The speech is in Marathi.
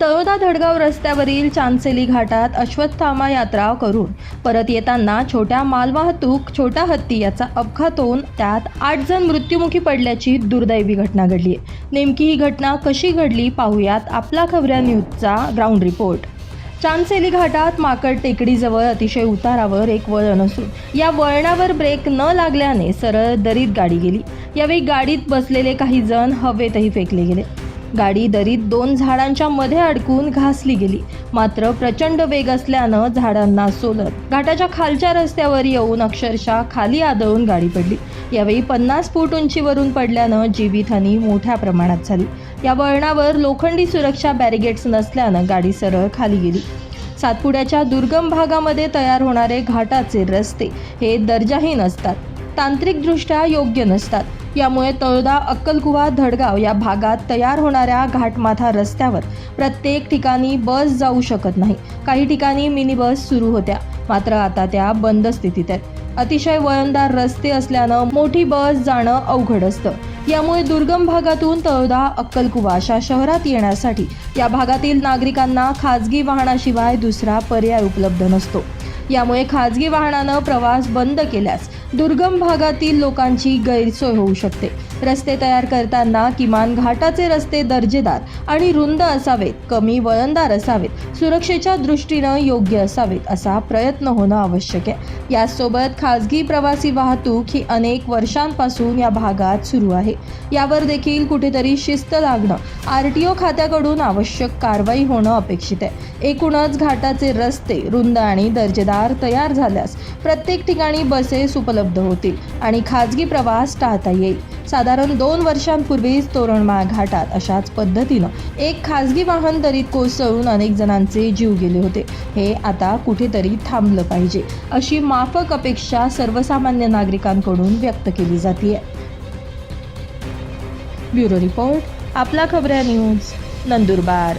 तळोदा धडगाव रस्त्यावरील चांदसेली घाटात अश्वत्थामा यात्रा करून परत येताना छोट्या मालवाहतूक छोटा हत्ती याचा अपघात होऊन त्यात आठ जण मृत्युमुखी पडल्याची दुर्दैवी घटना घडली आहे. नेमकी ही घटना कशी घडली पाहूयात आपला खबऱ्या न्यूजचा ग्राउंड रिपोर्ट. चांदसेली घाटात माकड टेकडीजवळ अतिशय उतारावर एक वळण असून या वळणावर ब्रेक न लागल्याने सरळ दरीत गाडी गेली. यावेळी गाडीत बसलेले काही जण हवेतही फेकले गेले. गाडी दरीत दोन झाडांच्या मध्ये अडकून घासली गेली. मात्र प्रचंड वेग असल्यानं झाडांना सोलत घाटाच्या खालच्या रस्त्यावर येऊन अक्षरशः खाली आदळून गाडी पडली. यावेळी पन्नास फूट उंचीवरून पडल्यानं जीवितहानी मोठ्या प्रमाणात झाली. या वळणावर लोखंडी सुरक्षा बॅरिगेट्स नसल्यानं गाडी सरळ खाली गेली. सातपुड्याच्या दुर्गम भागामध्ये तयार होणारे घाटाचे रस्ते हे दर्जाहीन असतात. तांत्रिकदृष्ट्या योग्य नसतात. यामुळे तळोदा अक्कलकुवा धडगाव या भागात तयार होणाऱ्या घाटमाथा रस्त्यावर प्रत्येक ठिकाणी बस जाऊ शकत नाही. काही ठिकाणी मिनी बस सुरू होत्या. मात्र आता त्या बंद स्थितीत आहेत. अतिशय वळणदार रस्ते असल्यानं मोठी बस जाणं अवघड असतं. यामुळे दुर्गम भागातून तळोदा अक्कलकुवा अशा शहरात येण्यासाठी या भागातील नागरिकांना खाजगी वाहनाशिवाय दुसरा पर्याय उपलब्ध नसतो. यामुळे खाजगी वाहनानं प्रवास बंद केल्यास दुर्गम भागातील लोकांची गैरसोय होऊ शकते. रस्ते तयार करताना किमान घाटाचे रस्ते दर्जेदार आणि रुंद असावेत कमी वळणदार असावेत सुरक्षेच्या दृष्टीनं योग्य असावेत असा प्रयत्न होणं आवश्यक आहे. यासोबत खाजगी प्रवासी वाहतूक ही अनेक वर्षांपासून या भागात सुरू आहे. यावर देखील कुठेतरी शिस्त लागणं आर टी ओ खात्याकडून आवश्यक कारवाई होणं अपेक्षित आहे. एकूणच घाटाचे रस्ते रुंद आणि दर्जेदार तयार झाल्यास प्रत्येक ठिकाणी बसेस उपलब्ध होतील आणि खाजगी प्रवास टाळता येईल. साधारण दोन वर्षांपूर्वीच तोरणमाळ घाटात अशाच पद्धतीनं एक खाजगी वाहन दरीत कोसळून अनेक जणांचे जीव गेले होते. हे आता कुठेतरी थांबलं पाहिजे अशी माफक अपेक्षा सर्वसामान्य नागरिकांकडून व्यक्त केली जाते ब्युरो रिपोर्ट आपला खबऱ्या न्यूज नंदुरबार.